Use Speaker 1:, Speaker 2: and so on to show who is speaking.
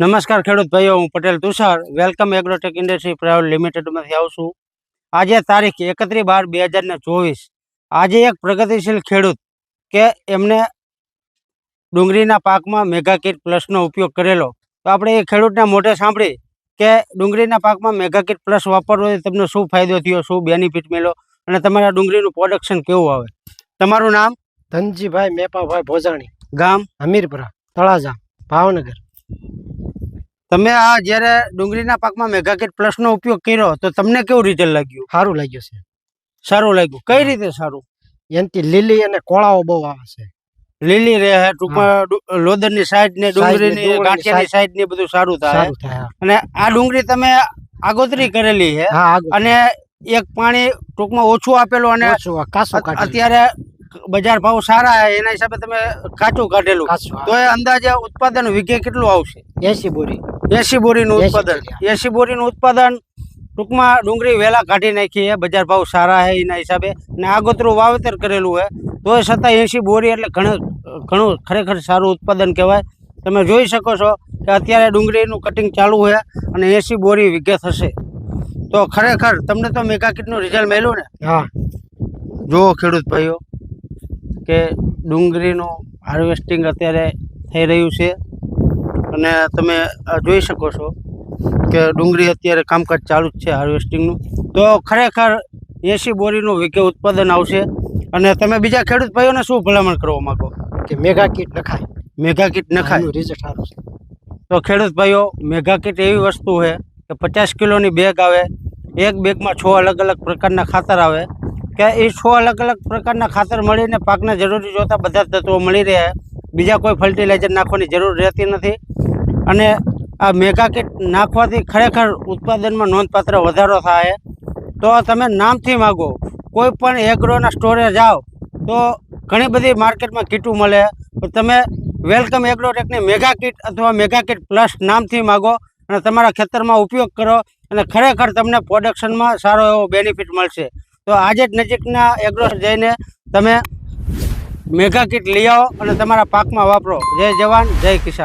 Speaker 1: નમસ્કાર ખેડૂત ભાઈઓ હું Patel Tushar. Welcome Agrotech industry private લિમિટેડમાંથી આવું છું. આજે તારીખ એકત્રીસ બાર બે હજાર ને ચોવીસ. આજે એક પ્રગતિશીલ ખેડૂત કે એમને ડુંગળીના પાકમાં મેગા કીટ પ્લસનો ઉપયોગ કરેલો. તો આપણે એ ખેડૂતના મોઢે સાંભળી કે ડુંગળીના પાકમાં મેગા કીટ પ્લસ વાપરવાથી તમને શું ફાયદો થયો શું બેનિફિટ મળ્યો અને તમારા ડુંગળીનું પ્રોડક્શન કેવું આવે? તમારું નામ?
Speaker 2: ધનજીભાઈ મેપાભાઈ ભોજાણી.
Speaker 1: ગામ?
Speaker 2: હમીરપુરા તળાજા ભાવનગર.
Speaker 1: તમે આ જ્યારે ડુંગળીના પાકમાં મેગા કીટ પ્લસનો ઉપયોગ કર્યો તો તમને કેવું રિઝલ્ટ લાગ્યું?
Speaker 2: સારું લાગ્યું છે.
Speaker 1: સારું લાગ્યું. કઈ રીતે સારું?
Speaker 2: એનાથી લીલી અને કોળાઓ બહુ આવે છે.
Speaker 1: લીલી રહે ટૂંકમાં લોદરની સાઈડ ને ડુંગળીની ગાંઠિયાની. સાઈડ ને બધું સારું થાય. અને આ ડુંગળી તમે આગોતરી કરેલી છે.
Speaker 2: હા
Speaker 1: અને એક પાણી ટૂંકમાં ઓછું આપેલું અને અત્યારે બજાર ભાવ સારા છે એના હિસાબે તમે કાચું કાઢેલું. તો એ અંદાજે ઉત્પાદન વીઘે કેટલું આવશે?
Speaker 2: એસી બોરી.
Speaker 1: એસી બોરીનું ઉત્પાદન. એસી બોરીનું ઉત્પાદન ટૂંકમાં ડુંગળી વહેલા કાઢી નાખી છે બજાર ભાવ સારા છે એના હિસાબે. ને આગોતરું વાવેતર કરેલું છે એ છતાં એસી બોરી એટલે ઘણું ઘણું ખરેખર સારું ઉત્પાદન કહેવાય. તમે જોઈ શકો છો કે અત્યારે ડુંગળીનું કટિંગ ચાલુ છે અને એસી બોરી વીઘે થશે. તો ખરેખર તમને તો મેગા કીટનું રિઝલ્ટ મળ્યું ને?
Speaker 2: હા.
Speaker 1: જુઓ ખેડૂત ભાઈઓ કે ડુંગળીનું હાર્વેસ્ટિંગ અત્યારે થઈ રહ્યું છે. અને તમે જોઈ શકો છો કે ડુંગળી અત્યારે કામકાજ ચાલુ જ છે હાર્વેસ્ટિંગનું તો ખરેખર એસી બોરીનું વિકે ઉત્પાદન આવશે અને તમે બીજા ખેડૂત ભાઈઓને શું ભલામણ કરવા માંગો?
Speaker 2: કે મેગા કીટ નખાય.
Speaker 1: મેગા કીટ નખાય.
Speaker 2: રિઝલ્ટ સારું છે.
Speaker 1: તો ખેડૂત ભાઈઓ મેગા કીટ એવી વસ્તુ છે કે પચાસ કિલોની બેગ આવે એક બેગમાં છ અલગ અલગ પ્રકારના ખાતર આવે કે એ છ અલગ અલગ પ્રકારના ખાતર મળીને પાકને જરૂરી જોતા બધા તત્વો મળી રહે. બીજા કોઈ ફર્ટિલાઇઝર નાખવાની જરૂર રહેતી નથી. અને આ મેગા કીટ નાખવાથી ખરેખર ઉત્પાદનમાં નોંધપાત્ર વધારો થાય. તો તમે નામથી માગો, કોઈ પણ એગ્રોના સ્ટોરે જાઓ, તો ઘણી બધી માર્કેટમાં કીટું મળે. તો તમે વેલકમ એગ્રોટેકની મેગા કીટ અથવા મેગા કીટ પ્લસ નામથી માગો અને તમારા ખેતરમાં ઉપયોગ કરો અને ખરેખર તમને પ્રોડક્શનમાં સારો એવો બેનિફિટ મળશે. તો આજે જ નજીકના એગ્રો જઈને તમે મેગા કીટ લઈ આવો અને તમારા પાકમાં વાપરો. જય જવાન, જય કિસાન.